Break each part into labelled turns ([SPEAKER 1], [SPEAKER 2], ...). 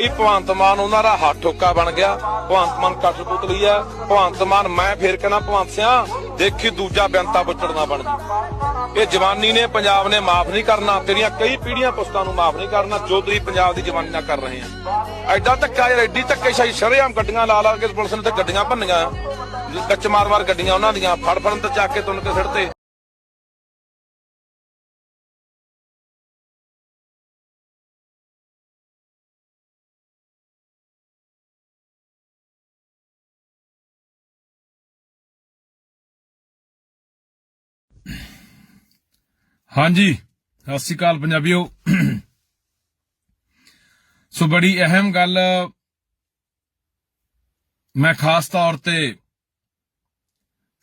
[SPEAKER 1] ਬਾਈ ਭਗਵੰਤ ਮਾਨ ਉਹਨਾਂ ਦਾ ਹੱਥ ਠੋਕਾ ਬਣ ਗਿਆ। ਭਗਵੰਤ ਮਾਨ ਕਠਪੁਤਲੀ ਆ। ਭਗਵੰਤ ਮਾਨ, ਮੈਂ ਫੇਰ ਕਹਿੰਦਾ ਭਗਵੰਤ ਸਿਆ, ਦੇਖੀ ਦੂਜਾ ਬੇਨਤਾ ਬੁੱਚੜਨਾ ਬਣ ਜੀ ਇਹ ਜਵਾਨੀ ਨੇ ਪੰਜਾਬ ਨੇ ਮਾਫ ਨਹੀਂ ਕਰਨਾ। ਤੇਰੀਆਂ ਕਈ ਪੀੜ੍ਹੀਆਂ ਪੁਸਤਾਂ ਨੂੰ ਮਾਫ ਨਹੀਂ ਕਰਨਾ। ਜੋ ਤੁਸੀਂ ਪੰਜਾਬ ਦੀ ਜਵਾਨੀ ਨਾਲ ਕਰ ਰਹੇ ਆ। ਐਡਾ ਧੱਕਾ ਯਾਰ, ਐਡੀ ਧੱਕੇਸ਼ਾਹੀ, ਸ਼ਰੇਆਮ ਗੱਡੀਆਂ ਲਾ ਲਾ ਕੇ ਪੁਲਿਸ ਨੇ ਤੇ ਗੱਡੀਆਂ ਭੰਨੀਆਂ। ਕੱਚ ਮਾਰ ਮਾਰ ਗੱਡੀਆਂ ਉਹਨਾਂ ਦੀਆਂ। ਫੜ ਫੜਨ ਤੇ ਚੱਕ ਕੇ ਤੁੰਨ ਕੇ ਸਿੱਟ
[SPEAKER 2] ਹਾਂਜੀ, ਸਤਿ ਸ਼੍ਰੀ ਅਕਾਲ ਪੰਜਾਬੀਓ। ਸੋ ਬੜੀ ਅਹਿਮ ਗੱਲ ਮੈਂ ਖਾਸ ਤੌਰ ਤੇ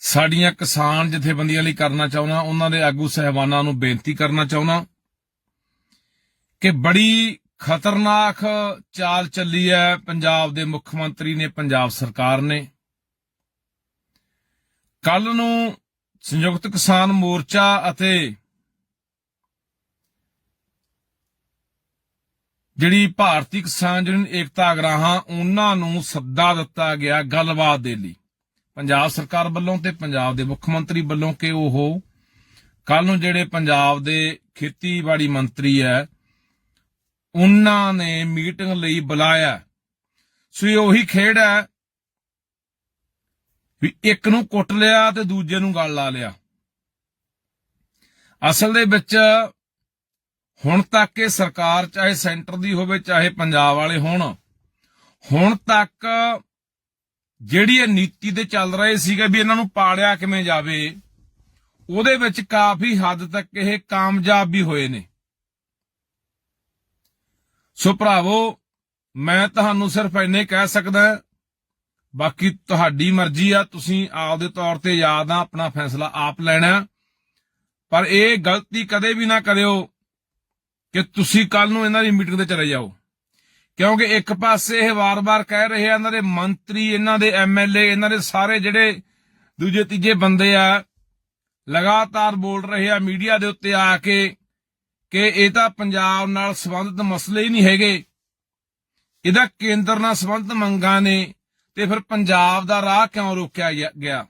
[SPEAKER 2] ਸਾਡੀਆਂ ਕਿਸਾਨ ਜਥੇਬੰਦੀਆਂ ਲਈ ਕਰਨਾ ਚਾਹੁੰਦਾ, ਉਹਨਾਂ ਦੇ ਆਗੂ ਸਹਿਬਾਨਾਂ ਨੂੰ ਬੇਨਤੀ ਕਰਨਾ ਚਾਹੁੰਦਾ ਕਿ ਬੜੀ ਖਤਰਨਾਕ ਚਾਲ ਚੱਲੀ ਹੈ। ਪੰਜਾਬ ਦੇ ਮੁੱਖ ਮੰਤਰੀ ਨੇ, ਪੰਜਾਬ ਸਰਕਾਰ ਨੇ। ਕੱਲ ਨੂੰ ਸੰਯੁਕਤ ਕਿਸਾਨ ਮੋਰਚਾ ਅਤੇ ਜਿਹੜੀ ਭਾਰਤੀ ਕਿਸਾਨ ਯੂਨੀਅਨ ਏਕਤਾ ਅਗਰਾਹਾਂ, ਉਹਨਾਂ ਨੂੰ ਸੱਦਾ ਦਿੱਤਾ ਗਿਆ ਗੱਲਬਾਤ ਦੇ ਲਈ। ਪੰਜਾਬ ਸਰਕਾਰ ਵੱਲੋਂ ਤੇ ਪੰਜਾਬ ਦੇ ਮੁੱਖ ਮੰਤਰੀ ਵੱਲੋਂ ਕਿ ਉਹ ਕੱਲ ਨੂੰ ਜਿਹੜੇ ਪੰਜਾਬ ਦੇ ਖੇਤੀਬਾੜੀ ਮੰਤਰੀ ਹੈ, ਉਹਨਾਂ ਨੇ ਮੀਟਿੰਗ ਲਈ ਬੁਲਾਇਆ। ਸੋ ਇਹ ਉਹੀ ਖੇਡ ਹੈ ਵੀ ਇੱਕ ਨੂੰ ਕੁੱਟ ਲਿਆ ਤੇ ਦੂਜੇ ਨੂੰ ਗਲ ਲਾ ਲਿਆ। ਅਸਲ ਦੇ ਵਿੱਚ ਹੁਣ ਤੱਕ ਇਹ ਸਰਕਾਰ ਚਾਹੇ ਸੈਂਟਰ ਦੀ ਹੋਵੇ, ਚਾਹੇ ਪੰਜਾਬ ਵਾਲੇ ਹੋਣ, ਹੁਣ ਤੱਕ ਜਿਹੜੀ ਇਹ ਨੀਤੀ ਤੇ ਚੱਲ ਰਹੇ ਸੀਗੇ ਵੀ ਇਹਨਾਂ ਨੂੰ ਪਾੜਿਆ ਕਿਵੇਂ ਜਾਵੇ, ਉਹਦੇ ਵਿੱਚ ਕਾਫੀ ਹੱਦ ਤੱਕ ਇਹ ਕਾਮਯਾਬ ਵੀ ਹੋਏ ਨੇ। ਸੋ ਭਰਾਵੋ, ਮੈਂ ਤੁਹਾਨੂੰ ਸਿਰਫ ਇੰਨੇ ਕਹਿ ਸਕਦਾ, ਬਾਕੀ ਤੁਹਾਡੀ ਮਰਜ਼ੀ ਆ, ਤੁਸੀਂ ਆਪਦੇ ਤੌਰ ਤੇ ਯਾਦ ਆ, ਆਪਣਾ ਫੈਸਲਾ ਆਪ ਲੈਣਾ, ਪਰ ਇਹ ਗਲਤੀ ਕਦੇ ਵੀ ਨਾ ਕਰਿਓ। ਕਿ ਤੁਸੀਂ ਕੱਲ ਨੂੰ ਇਹਨਾਂ ਦੀ ਮੀਟਿੰਗ ਤੇ ਚਲੇ ਜਾਓ। ਕਿਉਂਕਿ ਇੱਕ ਪਾਸੇ ਇਹ ਵਾਰ-ਵਾਰ ਕਹਿ ਰਹੇ ਆ, ਇਹਨਾਂ ਦੇ ਮੰਤਰੀ, ਇਹਨਾਂ ਦੇ ਐਮਐਲਏ ਇਹਨਾਂ ਦੇ ਸਾਰੇ ਜਿਹੜੇ ਦੂਜੇ ਤੀਜੇ ਬੰਦੇ ਆ, ਲਗਾਤਾਰ ਬੋਲ ਰਹੇ ਆ ਮੀਡੀਆ ਦੇ ਉੱਤੇ ਆ ਕੇ ਕਿ ਇਹ ਤਾਂ ਪੰਜਾਬ ਨਾਲ ਸੰਬੰਧਿਤ ਮਸਲੇ ਹੀ ਨਹੀਂ ਹੈਗੇ। ਇਹਦਾ ਕੇਂਦਰ ਨਾਲ ਸੰਬੰਧਿਤ ਮੰਗਾਂ ਨੇ ਤੇ ਫਿਰ ਪੰਜਾਬ ਦਾ ਰਾਹ ਕਿਉਂ ਰੋਕਿਆ ਗਿਆ- ਗਿਆ?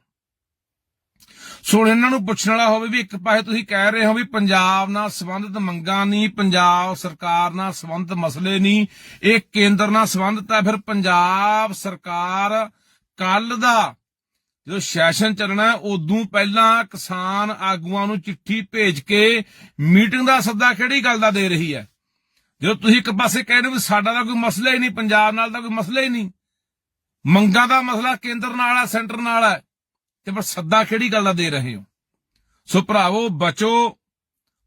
[SPEAKER 2] ਸੋ ਹੁਣ ਇਹਨਾਂ ਨੂੰ ਪੁੱਛਣ ਵਾਲਾ ਹੋਵੇ ਵੀ ਇੱਕ ਪਾਸੇ ਤੁਸੀਂ ਕਹਿ ਰਹੇ ਹੋ ਵੀ ਪੰਜਾਬ ਨਾਲ ਸੰਬੰਧਿਤ ਮੰਗਾਂ ਨਹੀਂ, ਪੰਜਾਬ ਸਰਕਾਰ ਨਾਲ ਸੰਬੰਧਿਤ ਮਸਲੇ ਨਹੀਂ, ਇਹ ਕੇਂਦਰ ਨਾਲ ਸੰਬੰਧਿਤ ਹੈ, ਫਿਰ ਪੰਜਾਬ ਸਰਕਾਰ ਕੱਲ ਦਾ ਜਦੋਂ ਸੈਸ਼ਨ ਚੱਲਣਾ ਉਦੋਂ ਪਹਿਲਾਂ ਕਿਸਾਨ ਆਗੂਆਂ ਨੂੰ ਚਿੱਠੀ ਭੇਜ ਕੇ ਮੀਟਿੰਗ ਦਾ ਸੱਦਾ ਕਿਹੜੀ ਗੱਲ ਦਾ ਦੇ ਰਹੀ ਹੈ? ਜਦੋਂ ਤੁਸੀਂ ਇੱਕ ਪਾਸੇ ਕਹਿੰਦੇ ਹੋ ਵੀ ਸਾਡਾ ਤਾਂ ਕੋਈ ਮਸਲਾ ਹੀ ਨਹੀਂ, ਪੰਜਾਬ ਨਾਲ ਤਾਂ ਕੋਈ ਮਸਲਾ ਹੀ ਨਹੀਂ, ਮੰਗਾਂ ਦਾ ਮਸਲਾ ਕੇਂਦਰ ਨਾਲ ਆ ਸੈਂਟਰ ਨਾਲ ਹੈ ਤੇ ਪਰ ਸੱਦਾ ਕਿਹੜੀ ਗੱਲ ਦਾ ਦੇ ਰਹੇ ਹੋ? ਸੋ ਭਰਾਵੋ, ਬਚੋ।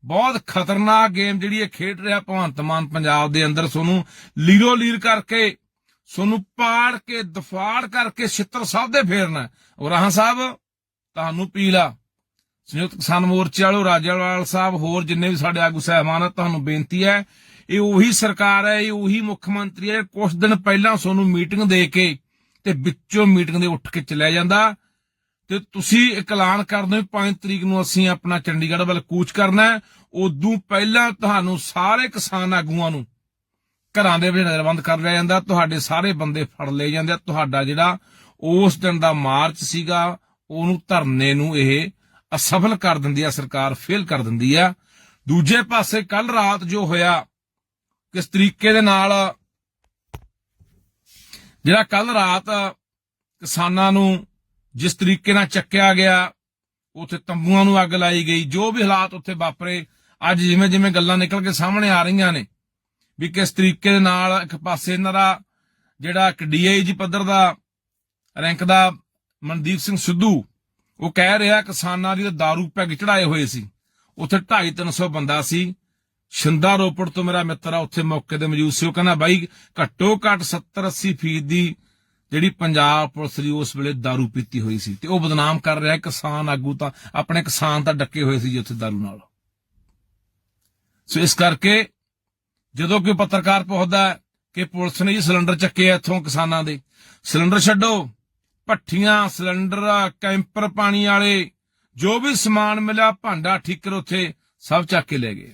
[SPEAKER 2] ਬਹੁਤ ਖਤਰਨਾਕ ਗੇਮ ਜਿਹੜੀ ਇਹ ਖੇਡ ਰਿਹਾ ਭਗਵੰਤ ਮਾਨ ਪੰਜਾਬ ਦੇ ਅੰਦਰ। ਸੋਨੂੰ ਲੀਰੋ ਲੀਰ ਕਰਕੇ, ਸੋਨੂੰ ਪਾੜ ਕੇ, ਦਫਾੜ ਕਰਕੇ ਛਿੱਤਰ ਸਾਹਿਬ ਦੇ ਫੇਰਨਾ। ਉਰਾਹਾਂ ਸਾਹਿਬ, ਤੁਹਾਨੂੰ ਪੀਲਾ ਸੰਯੁਕਤ ਕਿਸਾਨ ਮੋਰਚੇ ਵਾਲੋ, ਰਾਜੇਵਾਲ ਸਾਹਿਬ, ਹੋਰ ਜਿੰਨੇ ਵੀ ਸਾਡੇ ਆਗੂ ਸਹਿਬਾਨ ਤੁਹਾਨੂੰ ਬੇਨਤੀ ਹੈ, ਇਹ ਉਹੀ ਸਰਕਾਰ ਹੈ, ਇਹ ਉਹੀ ਮੁੱਖ ਮੰਤਰੀ ਹੈ। ਕੁਝ ਦਿਨ ਪਹਿਲਾਂ ਸੋਨੂੰ ਮੀਟਿੰਗ ਦੇ ਕੇ ਤੇ ਵਿੱਚੋਂ ਮੀਟਿੰਗ ਦੇ ਉੱਠ ਕੇ ਚਲਿਆ ਜਾਂਦਾ। ਤੇ ਤੁਸੀਂ ਇੱਕ ਐਲਾਨ ਕਰਦੇ ਹੋ 5 ਤਰੀਕ ਨੂੰ ਅਸੀਂ ਆਪਣਾ ਚੰਡੀਗੜ੍ਹ ਵੱਲ ਕੂਚ ਕਰਨਾ ਹੈ। ਉਦੋਂ ਪਹਿਲਾਂ ਤੁਹਾਨੂੰ ਸਾਰੇ ਕਿਸਾਨ ਆਗੂਆਂ ਨੂੰ ਘਰਾਂ ਦੇ ਵਿੱਚ ਨਜ਼ਰਬੰਦ ਕਰ ਲਿਆ ਜਾਂਦਾ, ਤੁਹਾਡੇ ਸਾਰੇ ਬੰਦੇ ਫੜ ਲਏ ਜਾਂਦੇ ਤੁਹਾਡਾ ਜਿਹੜਾ ਉਸ ਦਿਨ ਦਾ ਮਾਰਚ ਸੀਗਾ, ਉਹਨੂੰ ਧਰਨੇ ਨੂੰ ਇਹ ਅਸਫਲ ਕਰ ਦਿੰਦੀ ਆ, ਸਰਕਾਰ ਫੇਲ ਕਰ ਦਿੰਦੀ ਆ। ਦੂਜੇ ਪਾਸੇ ਕੱਲ ਰਾਤ ਜੋ ਹੋਇਆ, ਕਿਸ ਤਰੀਕੇ ਦੇ ਨਾਲ ਜਿਹੜਾ ਕੱਲ ਰਾਤ ਕਿਸਾਨਾਂ ਨੂੰ ਜਿਸ ਤਰੀਕੇ ਨਾਲ ਚੱਕਿਆ ਗਿਆ, ਉੱਥੇ ਤੰਬੂਆਂ ਨੂੰ ਅੱਗ ਲਾਈ ਗਈ, ਜੋ ਵੀ ਹਾਲਾਤ ਉੱਥੇ ਵਾਪਰੇ, ਅੱਜ ਜਿਵੇਂ ਜਿਵੇਂ ਗੱਲਾਂ ਨਿਕਲ ਕੇ ਸਾਹਮਣੇ ਆ ਰਹੀਆਂ ਨੇ, ਵੀ ਕਿਸ ਤਰੀਕੇ ਦੇ ਨਾਲ ਇੱਕ ਪਾਸੇ ਇਹਨਾਂ ਦਾ ਜਿਹੜਾ ਇੱਕ ਡੀਆਈਜੀ ਪੱਧਰ ਦਾ ਰੈਂਕ ਦਾ ਮਨਦੀਪ ਸਿੰਘ ਸਿੱਧੂ, ਉਹ ਕਹਿ ਰਿਹਾ ਕਿਸਾਨਾਂ ਦੀ ਦਾਰੂ ਪੈਗ ਚੜਾਏ ਹੋਏ ਸੀ। ਉੱਥੇ 2.5 300 ਬੰਦਾ ਸੀ। ਸ਼ਿੰਦਾ ਰੋਪੜ ਤੋਂ ਮੇਰਾ ਮਿੱਤਰ ਆ, ਉੱਥੇ ਮੌਕੇ ਤੇ ਮੌਜੂਦ ਸੀ। ਉਹ ਕਹਿੰਦਾ, ਬਾਈ ਘੱਟੋ ਘੱਟ 70 80 ਫੀਸਦੀ ਜਿਹੜੀ ਪੰਜਾਬ ਪੁਲਿਸ ਦੀ ਉਸ ਵੇਲੇ दारू ਪੀਤੀ ਹੋਈ ਸੀ ਤੇ ਉਹ ਬਦਨਾਮ ਕਰ ਰਿਹਾ ਕਿਸਾਨ ਆਗੂ ਤਾਂ ਆਪਣੇ ਕਿਸਾਨ ਤਾਂ ਡੱਕੇ ਹੋਏ ਸੀ ਜੀ ਉੱਥੇ दारू ਨਾਲ ਸੋ ਇਸ ਕਰਕੇ ਜਦੋਂ ਕੋਈ ਪੱਤਰਕਾਰ ਪੁੱਛਦਾ ਹੈ ਕਿ ਪੁਲਿਸ ਨੇ ਜੀ ਸਿਲੰਡਰ ਚੱਕੇ ਆ ਇੱਥੋਂ ਕਿਸਾਨਾਂ ਦੇ ਸਿਲੰਡਰ ਛੱਡੋ ਭੱਠੀਆਂ ਸਿਲੰਡਰ ਕੈਂਪਰ ਪਾਣੀ ਵਾਲੇ ਜੋ ਵੀ ਸਮਾਨ ਮਿਲਿਆ ਭਾਂਡਾ ਠੀਕਰ ਉੱਥੇ ਸਭ ਚੱਕ ਕੇ ਲੈ ਗਏ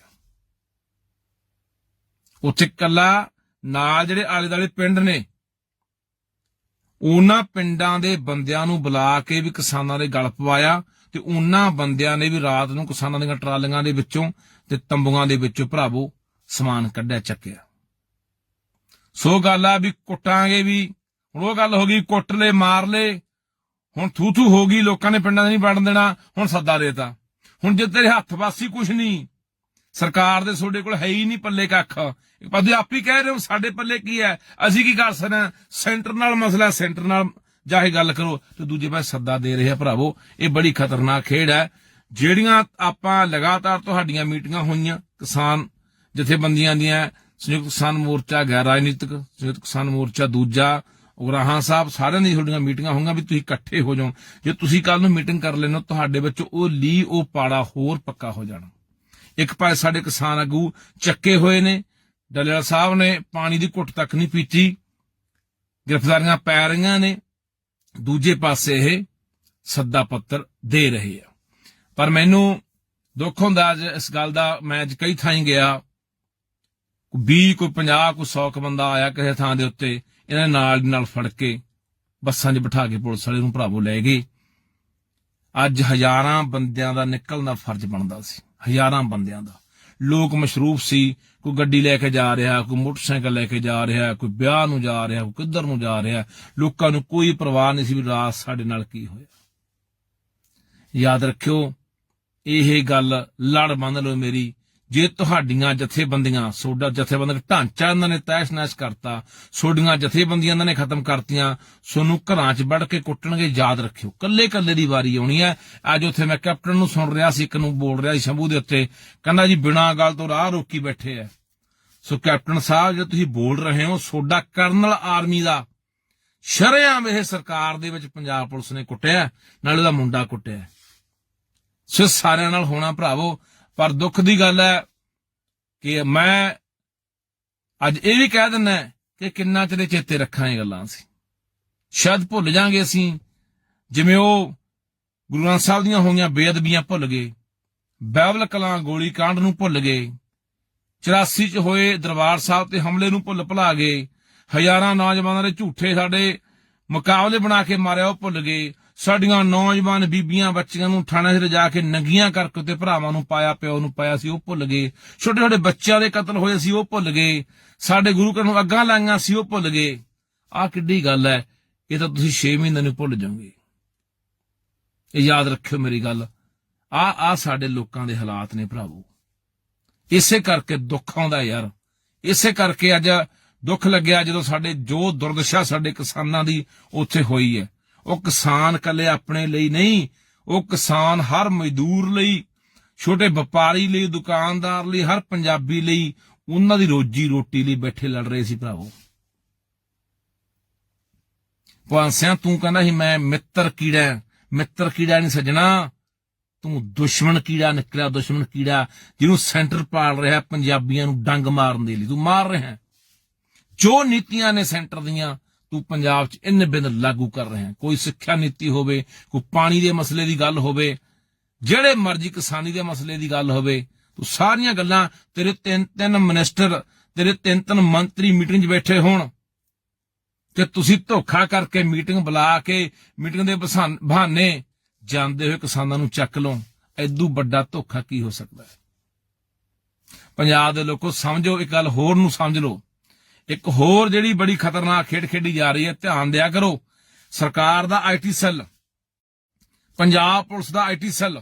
[SPEAKER 2] ਉੱਥੇ ਕੱਲਾ ਨਾਲ ਜਿਹੜੇ ਆਲੇ ਦਾਲੇ ਪਿੰਡ ਨੇ ਉਹਨਾਂ ਪਿੰਡਾਂ ਦੇ ਬੰਦਿਆਂ ਨੂੰ ਬੁਲਾ ਕੇ ਵੀ ਕਿਸਾਨਾਂ ਦੇ ਗਲ ਪਵਾਇਆ ਤੇ ਉਹਨਾਂ ਬੰਦਿਆਂ ਨੇ ਵੀ ਰਾਤ ਨੂੰ ਕਿਸਾਨਾਂ ਦੀਆਂ ਟਰਾਲੀਆਂ ਦੇ ਵਿੱਚੋਂ ਤੇ ਤੰਬੂਆਂ ਦੇ ਵਿੱਚੋਂ ਭਰਾਵੋ ਸਮਾਨ ਕੱਢਿਆ, ਚੱਕਿਆ। ਸੋ ਗੱਲ ਆ ਵੀ ਕੁੱਟਾਂਗੇ ਵੀ। ਹੁਣ ਉਹ ਗੱਲ ਹੋ ਗਈ, ਕੁੱਟ ਲੈ ਮਾਰ ਲੈ ਹੁਣ ਥੂ ਥੂ ਹੋ ਗਈ, ਲੋਕਾਂ ਨੇ ਪਿੰਡਾਂ 'ਚ ਨਹੀਂ ਵੜਨ ਦੇਣਾ, ਹੁਣ ਸੱਦਾ ਦੇਤਾ। ਹੁਣ ਜੇ ਤੇਰੇ ਹੱਥ ਵਾਸੀ ਕੁਝ ਨਹੀਂ, ਸਰਕਾਰ ਦੇ ਤੁਹਾਡੇ ਕੋਲ ਹੈ ਹੀ ਨਹੀਂ ਪੱਲੇ ਕੱਖ। ਪਦੇ ਆਪ ਹੀ ਕਹਿ ਰਹੇ ਹੋ, ਸਾਡੇ ਪੱਲੇ ਕੀ ਹੈ? ਅਸੀਂ ਕੀ ਕਰ ਸਕਦੇ ਹਾਂ? ਸੈਂਟਰ ਨਾਲ ਮਸਲਾ, ਸੈਂਟਰ ਨਾਲ ਜਾ ਕੇ ਗੱਲ ਕਰੋ ਤੇ ਦੂਜੇ ਪਾਸੇ ਸੱਦਾ ਦੇ ਰਹੇ ਆ ਭਰਾਵੋ। ਇਹ ਬੜੀ ਖਤਰਨਾਕ ਖੇਡ ਹੈ। ਜਿਹੜੀਆਂ ਆਪਾਂ ਲਗਾਤਾਰ ਤੁਹਾਡੀਆਂ ਮੀਟਿੰਗਾਂ ਹੋਈਆਂ, ਕਿਸਾਨ ਜਥੇਬੰਦੀਆਂ ਦੀਆਂ, ਸੰਯੁਕਤ ਕਿਸਾਨ ਮੋਰਚਾ, ਗੈਰ ਰਾਜਨੀਤਿਕ, ਸੰਯੁਕਤ ਕਿਸਾਨ ਮੋਰਚਾ ਦੂਜਾ, ਉਗਰਾਹਾਂ ਸਾਹਿਬ, ਸਾਰਿਆਂ ਦੀ ਤੁਹਾਡੀਆਂ ਮੀਟਿੰਗਾਂ ਹੋਣਗੀਆਂ ਵੀ ਤੁਸੀਂ ਇਕੱਠੇ ਹੋ ਜਾਓ। ਜੇ ਤੁਸੀਂ ਕੱਲ ਨੂੰ ਮੀਟਿੰਗ ਕਰ ਲੈਣੋ ਤੁਹਾਡੇ ਵਿੱਚ ਉਹ ਲੀ ਉਹ ਪਾੜਾ ਹੋਰ ਪੱਕਾ ਹੋ ਜਾਣਾ। ਇੱਕ ਪਾਸੇ ਸਾਡੇ ਕਿਸਾਨ ਆਗੂ ਚੱਕੇ ਹੋਏ ਨੇ ਡੱਲੇਵਾਲ ਸਾਹਿਬ ਨੇ ਪਾਣੀ ਦੀ ਘੁੱਟ ਤੱਕ ਨਹੀਂ ਪੀਤੀ। ਗ੍ਰਿਫਤਾਰੀਆਂ ਪੈ ਰਹੀਆਂ ਨੇ। ਦੂਜੇ ਪਾਸੇ ਇਹ ਸੱਦਾ ਪੱਤਰ ਦੇ ਰਹੇ ਆ। ਪਰ ਮੈਨੂੰ ਦੁੱਖ ਹੁੰਦਾ ਅੱਜ ਇਸ ਗੱਲ ਦਾ ਮੈਂ ਅੱਜ ਕਈ ਥਾਈਂ ਗਿਆ। ਕੋਈ 20 ਕੋਈ 50 ਕੋਈ 100 ਕੁ ਬੰਦਾ ਆਇਆ ਕਿਸੇ ਥਾਂ ਦੇ ਉੱਤੇ ਇਹਨਾਂ ਨਾਲ ਨਾਲ ਫੜ ਕੇ ਬੱਸਾਂ 'ਚ ਬਿਠਾ ਕੇ ਪੁਲਿਸ ਵਾਲੇ ਨੂੰ ਭਰਾਵੋ ਲੈ ਗਏ। ਅੱਜ ਹਜ਼ਾਰਾਂ ਬੰਦਿਆਂ ਦਾ ਨਿਕਲਣਾ ਫਰਜ਼ ਬਣਦਾ ਸੀ। ਹਜ਼ਾਰਾਂ ਬੰਦਿਆਂ ਦਾ। ਲੋਕ ਮਸ਼ਰੂਫ ਸੀ। ਕੋਈ ਗੱਡੀ ਲੈ ਕੇ ਜਾ ਰਿਹਾ, ਕੋਈ ਮੋਟਰਸਾਈਕਲ ਲੈ ਕੇ ਜਾ ਰਿਹਾ, ਕੋਈ ਵਿਆਹ ਨੂੰ ਜਾ ਰਿਹਾ, ਕੋਈ ਕਿੱਧਰ ਨੂੰ ਜਾ ਰਿਹਾ, ਲੋਕਾਂ ਨੂੰ ਕੋਈ ਪਰਵਾਹ ਨਹੀਂ ਸੀ ਵੀ ਰਾਤ ਸਾਡੇ ਨਾਲ ਕੀ ਹੋਇਆ। ਯਾਦ ਰੱਖਿਓ, ਇਹ ਗੱਲ ਲੜ ਮੰਨ ਲਓ ਮੇਰੀ ਜੇ ਤੁਹਾਡੀਆਂ ਜਥੇਬੰਦੀਆਂ, ਸੋਡਾ ਜਥੇਬੰਦਕ ਢਾਂਚਾ ਇਹਨਾਂ ਨੇ ਤੈਸ਼ ਨੈਸ਼ ਕਰਤਾ, ਸੋਡੀਆਂ ਜਥੇਬੰਦੀਆਂ ਇਹਨਾਂ ਨੇ ਖਤਮ ਕਰਤੀਆਂ, ਸੋਨੂੰ ਘਰਾਂ 'ਚ ਵੜ ਕੇ ਕੁੱਟਣਗੇ, ਯਾਦ ਰੱਖਿਓ। ਕੱਲੇ ਕੱਲੇ ਦੀ ਵਾਰੀ ਆਉਣੀ ਹੈ। ਅੱਜ ਉੱਥੇ ਮੈਂ ਕੈਪਟਨ ਨੂੰ ਸੁਣ ਰਿਹਾ ਸੀ, ਇੱਕ ਨੂੰ ਬੋਲ ਰਿਹਾ ਸੀ ਸ਼ੰਭੂ ਦੇ ਉੱਤੇ। ਕਹਿੰਦਾ ਜੀ, ਬਿਨਾਂ ਗੱਲ ਤੋਂ ਰਾਹ ਰੋਕੀ ਬੈਠੇ ਐ। ਸੋ ਕੈਪਟਨ ਸਾਹਿਬ, ਜੇ ਤੁਸੀਂ ਬੋਲ ਰਹੇ ਹੋ, ਸੋਡਾ ਕਰਨਲ ਆਰਮੀ ਦਾ ਸ਼ਰੇਆਮ ਇਹ ਸਰਕਾਰ ਦੇ ਵਿੱਚ ਪੰਜਾਬ ਪੁਲਿਸ ਨੇ ਕੁੱਟਿਆ, ਨਾਲ ਉਹਦਾ ਮੁੰਡਾ ਕੁੱਟਿਆ। ਸੋ ਸਾਰਿਆਂ ਨਾਲ ਹੋਣਾ ਭਰਾਵੋ ਪਰ ਦੁੱਖ ਦੀ ਗੱਲ ਹੈ ਕਿ ਮੈਂ ਅੱਜ ਇਹ ਵੀ ਕਹਿ ਦਿੰਦਾ ਕਿ ਕਿੰਨਾ ਚਿਰ ਚੇਤੇ ਰੱਖਾਂ ਇਹ ਗੱਲਾਂ ਸੀ ਸ਼ਾਇਦ ਭੁੱਲ ਜਾਾਂਗੇ ਅਸੀਂ, ਜਿਵੇਂ ਉਹ ਗੁਰੂ ਗ੍ਰੰਥ ਸਾਹਿਬ ਦੀਆਂ ਹੋਈਆਂ ਬੇਅਦਬੀਆਂ ਭੁੱਲ ਗਏ ਬਾਈਬਲ ਕਲਾਂ ਗੋਲੀ ਕਾਂਡ ਨੂੰ ਭੁੱਲ ਗਏ 84 ਚ ਹੋਏ ਦਰਬਾਰ ਸਾਹਿਬ ਤੇ ਹਮਲੇ ਨੂੰ ਭੁੱਲ ਭੁਲਾ ਗਏ, ਹਜ਼ਾਰਾਂ ਨੌਜਵਾਨਾਂ ਦੇ ਝੂਠੇ ਸਾਡੇ ਮੁਕਾਬਲੇ ਬਣਾ ਕੇ ਮਾਰਿਆ ਉਹ ਭੁੱਲ ਗਏ ਸਾਡੀਆਂ ਨੌਜਵਾਨ ਬੀਬੀਆਂ ਬੱਚੀਆਂ ਨੂੰ ਥਾਣੇ 'ਚ ਲਿਜਾ ਕੇ ਨੰਗੀਆਂ ਕਰਕੇ ਤੇ ਭਰਾਵਾਂ ਨੂੰ ਪਾਇਆ, ਪਿਓ ਨੂੰ ਪਾਇਆ ਸੀ, ਉਹ ਭੁੱਲ ਗਏ। ਛੋਟੇ ਛੋਟੇ ਬੱਚਿਆਂ ਦੇ ਕਤਲ ਹੋਏ ਸੀ, ਉਹ ਭੁੱਲ ਗਏ। ਸਾਡੇ ਗੁਰੂ ਘਰ ਨੂੰ ਅੱਗਾਂ ਲਾਈਆਂ ਸੀ, ਉਹ ਭੁੱਲ ਗਏ। ਆਹ ਕਿੱਡੀ ਗੱਲ ਹੈ, ਇਹ ਤਾਂ ਤੁਸੀਂ 6 ਮਹੀਨੇ ਨੂੰ ਭੁੱਲ ਜਾਓਗੇ। ਇਹ ਯਾਦ ਰੱਖਿਓ ਮੇਰੀ ਗੱਲ। ਆ ਆ ਸਾਡੇ ਲੋਕਾਂ ਦੇ ਹਾਲਾਤ ਨੇ ਭਰਾਵੋ। ਇਸੇ ਕਰਕੇ ਦੁੱਖ ਆਉਂਦਾ ਯਾਰ। ਇਸੇ ਕਰਕੇ ਅੱਜ ਦੁੱਖ ਲੱਗਿਆ ਜਦੋਂ ਸਾਡੇ, ਜੋ ਦੁਰਦਸ਼ਾ ਸਾਡੇ ਕਿਸਾਨਾਂ ਦੀ ਉੱਥੇ ਹੋਈ ਹੈ। ਉਹ ਕਿਸਾਨ ਕੱਲੇ ਆਪਣੇ ਲਈ ਨਹੀਂ, ਉਹ ਕਿਸਾਨ ਹਰ ਮਜ਼ਦੂਰ ਲਈ, ਛੋਟੇ ਵਪਾਰੀ ਲਈ, ਦੁਕਾਨਦਾਰ ਲਈ, ਹਰ ਪੰਜਾਬੀ ਲਈ ਉਹਨਾਂ ਦੀ ਰੋਜੀ ਰੋਟੀ ਲਈ ਬੈਠੇ ਲੜ ਰਹੇ ਸੀ ਭਰਾਵੋ। ਪਾਂਸਿਆਂ ਤੂੰ ਕਹਿੰਦਾ ਸੀ, ਮੈਂ ਮਿੱਤਰ ਕੀੜਾ ਮਿੱਤਰ ਕੀੜਾ ਨਹੀਂ ਸੱਜਣਾ। ਤੂੰ ਦੁਸ਼ਮਣ ਕੀੜਾ ਨਿਕਲਿਆ, ਦੁਸ਼ਮਣ ਕੀੜਾ ਜਿਹਨੂੰ ਸੈਂਟਰ ਪਾਲ ਰਿਹਾ, ਪੰਜਾਬੀਆਂ ਨੂੰ ਡੰਗ ਮਾਰਨ ਦੇ ਲਈ। ਤੂੰ ਮਾਰ ਰਿਹਾ ਜੋ ਨੀਤੀਆਂ ਨੇ ਸੈਂਟਰ ਦੀਆਂ ਤੂੰ ਪੰਜਾਬ 'ਚ ਇੰਨ ਬਿੰਨ ਲਾਗੂ ਕਰ ਰਿਹਾ ਕੋਈ ਸਿੱਖਿਆ ਨੀਤੀ ਹੋਵੇ, ਕੋਈ ਪਾਣੀ ਦੇ ਮਸਲੇ ਦੀ ਗੱਲ ਹੋਵੇ, ਜਿਹੜੇ ਮਰਜ਼ੀ ਕਿਸਾਨੀ ਦੇ ਮਸਲੇ ਦੀ ਗੱਲ ਹੋਵੇ, ਤੂੰ ਸਾਰੀਆਂ ਗੱਲਾਂ ਤੇਰੇ ਤਿੰਨ ਤਿੰਨ ਮਿਨਿਸਟਰ ਤੇਰੇ ਤਿੰਨ ਤਿੰਨ ਮੰਤਰੀ ਮੀਟਿੰਗ 'ਚ ਬੈਠੇ ਹੋਣ। ਤੇ ਤੁਸੀਂ ਧੋਖਾ ਕਰਕੇ ਮੀਟਿੰਗ ਬੁਲਾ ਕੇ ਮੀਟਿੰਗ ਦੇ ਬਸਾਨ- ਬਹਾਨੇ ਜਾਂਦੇ ਹੋਏ ਕਿਸਾਨਾਂ ਨੂੰ ਚੱਕ ਲਓ ਐਦੂ ਵੱਡਾ ਧੋਖਾ ਕੀ ਹੋ ਸਕਦਾ ਹੈ? ਪੰਜਾਬ ਦੇ ਲੋਕੋ, ਸਮਝੋ, ਇੱਕ ਗੱਲ ਹੋਰ ਨੂੰ ਸਮਝ ਲਓ। ਇੱਕ ਹੋਰ ਜਿਹੜੀ ਬੜੀ ਖਤਰਨਾਕ ਖੇਡ ਖੇਡੀ ਜਾ ਰਹੀ ਹੈ, ਧਿਆਨ ਦਿਆ ਕਰੋ। ਸਰਕਾਰ ਦਾ ਆਈਟੀ ਸੈੱਲ, ਪੰਜਾਬ ਪੁਲਿਸ ਦਾ ਆਈਟੀ ਸੈੱਲ,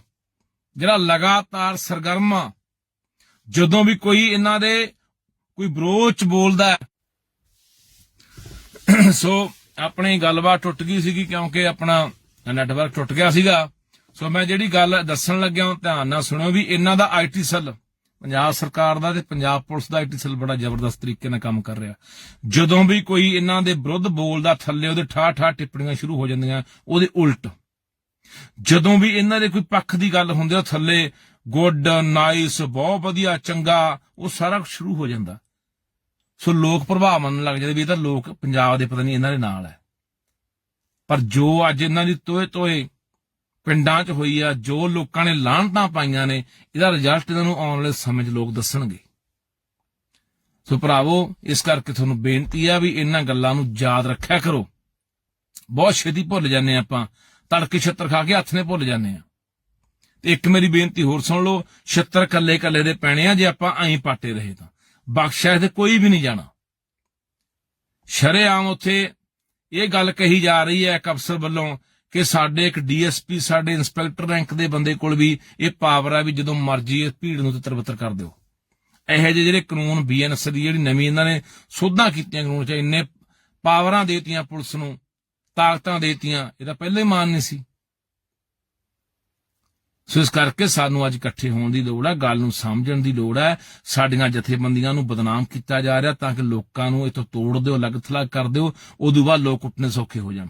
[SPEAKER 2] ਜਿਹੜਾ ਲਗਾਤਾਰ ਸਰਗਰਮ ਆ ਜਦੋਂ ਵੀ ਕੋਈ ਇਹਨਾਂ ਦੇ ਕੋਈ ਬਰੋਚ ਬੋਲਦਾ ਸੋ ਆਪਣੀ ਗੱਲਬਾਤ ਟੁੱਟ ਗਈ ਸੀਗੀ ਕਿਉਂਕਿ ਆਪਣਾ ਨੈਟਵਰਕ ਟੁੱਟ ਗਿਆ ਸੀਗਾ। ਸੋ ਮੈਂ ਜਿਹੜੀ ਗੱਲ ਦੱਸਣ ਲੱਗਿਆ, ਉਹ ਧਿਆਨ ਨਾਲ ਸੁਣੋ ਵੀ ਇਹਨਾਂ ਦਾ ਆਈਟੀ ਸੈੱਲ ਪੰਜਾਬ ਸਰਕਾਰ ਦਾ ਤੇ ਪੰਜਾਬ ਪੁਲਿਸ ਦਾ ਆਈਟੀ ਸੈੱਲ ਬੜਾ ਜ਼ਬਰਦਸਤ ਤਰੀਕੇ ਨਾਲ ਕੰਮ ਕਰ ਰਿਹਾ। ਜਦੋਂ ਵੀ ਕੋਈ ਇਹਨਾਂ ਦੇ ਵਿਰੁੱਧ ਬੋਲਦਾ ਥੱਲੇ ਉਹਦੇ ਠਾਹ ਠਾਹ ਟਿੱਪਣੀਆਂ ਸ਼ੁਰੂ ਹੋ ਜਾਂਦੀਆਂ ਉਹਦੇ ਉਲਟ। ਜਦੋਂ ਵੀ ਇਹਨਾਂ ਦੇ ਕੋਈ ਪੱਖ ਦੀ ਗੱਲ ਹੁੰਦੀ ਆ, ਉਹ ਥੱਲੇ ਗੁੱਡ ਨਾਈਸ ਬਹੁਤ ਵਧੀਆ ਚੰਗਾ ਉਹ ਸਾਰਾ ਕੁਛ ਸ਼ੁਰੂ ਹੋ ਜਾਂਦਾ। ਸੋ ਲੋਕ ਪ੍ਰਭਾਵ ਮੰਨਣ ਲੱਗ ਜਾਂਦੇ ਵੀ ਇਹ ਤਾਂ ਲੋਕ ਪੰਜਾਬ ਦੇ ਪਤਾ ਨਹੀਂ ਇਹਨਾਂ ਦੇ ਨਾਲ ਹੈ। ਪਰ ਜੋ ਅੱਜ ਇਹਨਾਂ ਦੀ ਤੋਏ ਤੋਏ ਪਿੰਡਾਂ 'ਚ ਹੋਈ ਆ, ਜੋ ਲੋਕਾਂ ਨੇ ਲਾਹਣਤਾਂ ਪਾਈਆਂ ਨੇ, ਇਹਦਾ ਰਿਜ਼ਲਟ ਇਹਨਾਂ ਨੂੰ ਆਉਣ ਵਾਲੇ ਸਮੇਂ 'ਚ ਲੋਕ ਦੱਸਣਗੇ। ਸੋ ਭਰਾਵੋ, ਇਸ ਕਰਕੇ ਤੁਹਾਨੂੰ ਬੇਨਤੀ ਆ ਵੀ ਇਹਨਾਂ ਗੱਲਾਂ ਨੂੰ ਯਾਦ ਰੱਖਿਆ ਕਰੋ। ਬਹੁਤ ਛੇਤੀ ਭੁੱਲ ਜਾਂਦੇ ਹਾਂ ਆਪਾਂ। ਤੜਕੇ ਛੱਤਰ ਖਾ ਕੇ ਹੱਥ ਨੇ ਭੁੱਲ ਜਾਂਦੇ ਆ ਤੇ ਇੱਕ ਮੇਰੀ ਬੇਨਤੀ ਹੋਰ ਸੁਣ ਲਓ, ਛੱਤਰ ਕੱਲੇ ਕੱਲੇ ਦੇ ਪੈਣੇ ਆ, ਜੇ ਆਪਾਂ ਐਂ ਪਾਟੇ ਰਹੇ ਤਾਂ। ਬਖਸ਼ਿਆ ਤੇ ਕੋਈ ਵੀ ਨਹੀਂ ਜਾਣਾ। ਸ਼ਰੇਆਮ ਉੱਥੇ ਇਹ ਗੱਲ ਕਹੀ ਜਾ ਰਹੀ ਹੈ, ਇੱਕ ਅਫਸਰ ਵੱਲੋਂ ਕਿ ਸਾਡੇ ਇੱਕ ਡੀਐਸਪੀ, ਸਾਡੇ ਇੰਸਪੈਕਟਰ ਰੈਂਕ ਦੇ ਬੰਦੇ ਕੋਲ ਵੀ ਇਹ ਪਾਵਰ ਆ ਵੀ ਜਦੋਂ ਮਰਜ਼ੀ ਇਸ ਭੀੜ ਨੂੰ ਤਿੱਤਰ-ਬਿੱਤਰ ਕਰ ਦਿਓ। ਇਹੋ ਜਿਹੇ ਜਿਹੜੇ ਕਾਨੂੰਨ ਬੀਐਨਐਸ ਦੀ ਜਿਹੜੀ ਨਵੀਂ ਇਹਨਾਂ ਨੇ ਸੋਧਾਂ ਕੀਤੀਆਂ ਕਾਨੂੰਨ 'ਚ, ਇੰਨੇ ਪਾਵਰਾਂ ਦੇਤੀਆਂ ਪੁਲਿਸ ਨੂੰ, ਤਾਕਤਾਂ ਦੇਤੀਆਂ ਇਹਦਾ ਪਹਿਲੇ ਮਾਨ ਨਹੀਂ ਸੀ। ਸੋ ਇਸ ਕਰਕੇ ਸਾਨੂੰ ਅੱਜ ਇਕੱਠੇ ਹੋਣ ਦੀ ਲੋੜ ਹੈ ਗੱਲ ਨੂੰ ਸਮਝਣ ਦੀ ਲੋੜ ਹੈ ਸਾਡੀਆਂ ਜਥੇਬੰਦੀਆਂ ਨੂੰ ਬਦਨਾਮ ਕੀਤਾ ਜਾ ਰਿਹਾ ਤਾਂ ਕਿ ਲੋਕਾਂ ਨੂੰ ਇਤੋਂ ਤੋੜ ਦਿਓ ਅਲੱਗ ਥਲੱਗ ਕਰ ਦਿਓ, ਉਦੋਂ ਬਾਅਦ ਲੋਕ ਉੱਠਣੇ ਸੌਖੇ ਹੋ ਜਾਣ।